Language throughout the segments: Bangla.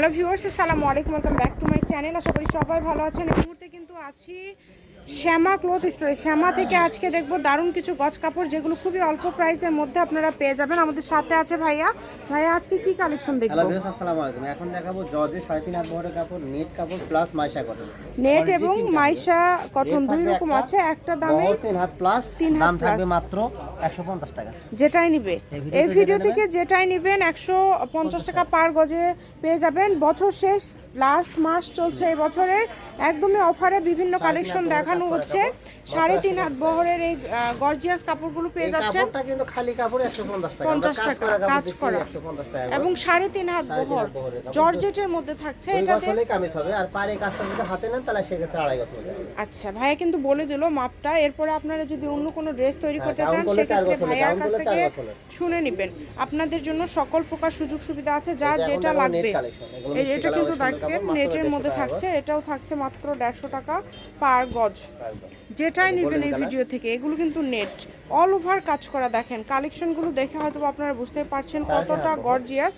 হ্যালো ভিউয়ার্স আসসালামু আলাইকুম welcome back to my channel আশা করি সবাই ভালো আছেন। এই মুহূর্তে কিন্তু আছি শ্যামা ক্লথ স্টোরে শ্যামা থেকে আজকে দেখব দারুণ কিছু গজ কাপড় যেগুলো খুবই অল্প প্রাইসের মধ্যে আপনারা পেয়ে যাবেন। আমাদের সাথে আছে ভাইয়া। ভাইয়া আজকে কি কালেকশন হ্যালো দেখব ভিউয়ার্স আসসালামু আলাইকুম এখন দেখাবো জর্জের সাড়ে তিন হাত বহরের কাপড় নেট কাপড় প্লাস মাইশা কটন নেট এবং মাইশা কটন দুই রকম আছে একটা দামে বহর তিন হাত প্লাস দাম থাকবে মাত্র একশো পঞ্চাশ টাকা। যেটাই নিবে। এই ভিডিও থেকে যেটাই নেবেন একশো পঞ্চাশ টাকা পার গজে পেয়ে যাবেন। বছর শেষ লাস্ট মাস চলছে এই বছরের। একদমই অফারে বিভিন্ন কালেকশন দেখানো হচ্ছে। সাড়ে তিন হাত বহরের এই গর্জিয়াস কাপড়গুলো পেয়ে যাচ্ছেন। কাপড়টা কিন্তু খালি কাপড় টাকা। টাকা, কাজ করা। এবং সাড়ে তিন হাত বহর। জর্জেটের মধ্যে থাকছে এটাতে। বছর কামিজ হবে। আর পারে কাজটা যদি হাতে নেন তাহলে সেক্ষেত্রে আড়াই গজ আচ্ছা ভাইয়া কিন্তু বলে দিল মাপটা। এরপরে আপনারা যদি অন্য কোনো ড্রেস তৈরি হ্যাঁ, করতে চান ভাইয়ার কাছ থেকে শুনে নেবেন। আপনাদের জন্য সকল প্রকার সুযোগ সুবিধা আছে যার যে যেটা লাগবে। এটা কিন্তু মাত্র নেটের মধ্যে থাকছে এটাও থাকছে মাত্র দেড়শো টাকা পার গজ। যেটাই নেবেন এই ভিডিও থেকে এগুলো কিন্তু নেট অল ওভার কাজ করা দেখেন কালেকশনগুলো দেখে হয়তো আপনারা বুঝতে পারছেন কতটা গর্জিয়াস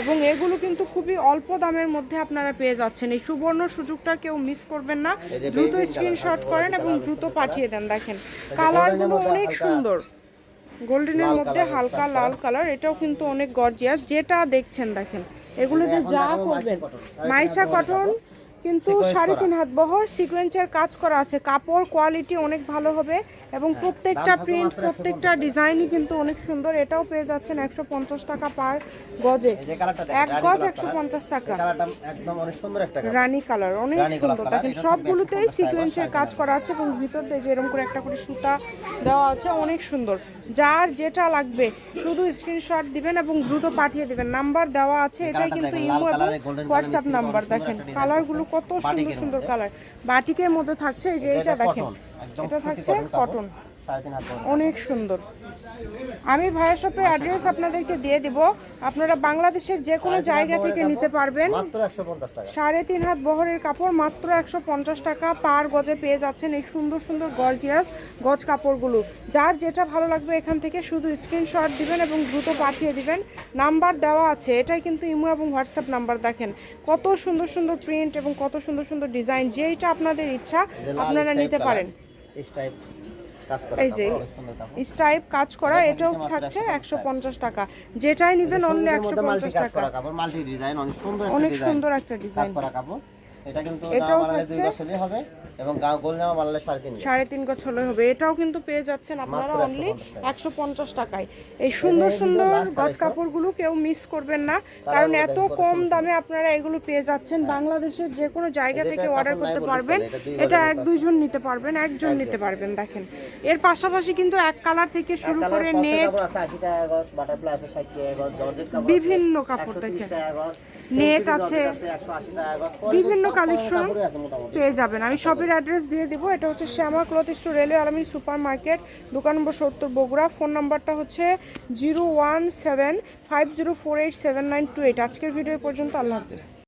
এবং এগুলো কিন্তু খুবই অল্প দামের মধ্যে আপনারা পেয়ে যাচ্ছেন। এই সুবর্ণ সুযোগটা কেউ মিস করবেন না। দ্রুত স্ক্রিনশট করেন এবং দ্রুত পাঠিয়ে দেন। দেখেন কালারগুলো অনেক সুন্দর। গোল্ডেনের মধ্যে হালকা লাল কালার এটাও কিন্তু অনেক গর্জিয়াস যেটা দেখছেন দেখেন। এগুলোতে যা করবেন মাইশা কটন কিন্তু সাড়ে তিন হাত বহর সিকোয়েন্সের কাজ করা আছে। কাপড় কোয়ালিটি অনেক ভালো হবে এবং প্রত্যেকটা হ্যাঁ, থাকবে প্রিন্ট প্রত্যেকটা ডিজাইনই কিন্তু অনেক সুন্দর। এটাও পেয়ে যাচ্ছেন একশো পঞ্চাশ টাকা পার গজে। এক গজ একশো পঞ্চাশ টাকা। রানী কালার অনেক সুন্দর। দেখেন সবগুলোতেই 150 সিকোয়েন্সের কাজ করা আছে এবং ভিতর দিয়ে যে এরকম করে একটা করে সুতা দেওয়া আছে অনেক সুন্দর। যার যেটা লাগবে শুধু স্ক্রিনশট দিবেন এবং দ্রুত পাঠিয়ে দিবেন। নাম্বার দেওয়া আছে এটাই কিন্তু ইমো এবং হোয়াটসঅ্যাপ নাম্বার দেখেন। কালারগুলো। কত সুন্দর সুন্দর কালার। বাটিকের মধ্যে থাকছে এই যে এটা দেখেন। এটা থাকছে কটন অনেক সুন্দর। আমি ভাইয়া শপের অ্যাড্রেস আপনাদেরকে দিয়ে দিব। আপনারা বাংলাদেশের যে কোনো জায়গা থেকে নিতে পারবেন। সাড়ে তিন হাত বহরের কাপড় মাত্র একশো পঞ্চাশ টাকা পার গজে পেয়ে যাচ্ছেন এই সুন্দর সুন্দর গর্জিয়াস গজ কাপড়গুলো। যার যেটা ভালো লাগবে এখান থেকে শুধু স্ক্রিনশট দিবেন এবং দ্রুত পাঠিয়ে দিবেন। নাম্বার দেওয়া আছে। এটাই কিন্তু ইমো এবং হোয়াটসঅ্যাপ নাম্বার দেখেন। কত সুন্দর সুন্দর প্রিন্ট এবং কত সুন্দর সুন্দর ডিজাইন যেইটা আপনাদের ইচ্ছা আপনারা নিতে পারেন। এই যে। স্টাইপ কাজ করা এটাও থাকছে একশো পঞ্চাশ টাকা। যেটাই নিবেন অনলি একশো পঞ্চাশ টাকা। অনেক সুন্দর একটা ডিজাইন করা কাপড়। এটা কিন্তু এটাও দুই হবে এবং গোল জামা সাড়ে তিন সাড়ে তিন গজ হলে হবে। এটাও কিন্তু পেয়ে যাচ্ছেন আপনারা অনলি একশো পঞ্চাশ টাকায়। এই সুন্দর সুন্দর গজ কাপড়গুলো কেউ মিস করবেন না। কারণ এত কম দামে আপনারা এগুলো পেয়ে যাচ্ছেন। বাংলাদেশের যে কোনো জায়গা থেকে অর্ডার করতে পারবেন। এটা এক। দুইজন নিতে পারবেন একজন নিতে পারবেন দেখেন। এর পাশাপাশি কিন্তু এক কালার থেকে শুরু করে নেট। কাপড় আছে 80 টাকা গজ, butterfly আছে 60 টাকা গজ, জর্জেট কাপড় আছে বিভিন্ন কাপড় 130 দেখেন। নেট আছে, জর্জেট 180 টাকা গজ, বিভিন্ন কালেকশন। পেয়ে যাবেন। আমি শপের অ্যাড্রেস দিয়ে দেবো। এটা হচ্ছে Shyama cloth store railway Almin super market দোকান নম্বর সত্তর বগুড়া। ফোন নাম্বারটা হচ্ছে zero one seven five zero four eight seven nine two eight. আজকের ভিডিও পর্যন্ত আল্লাহ হাফিজ।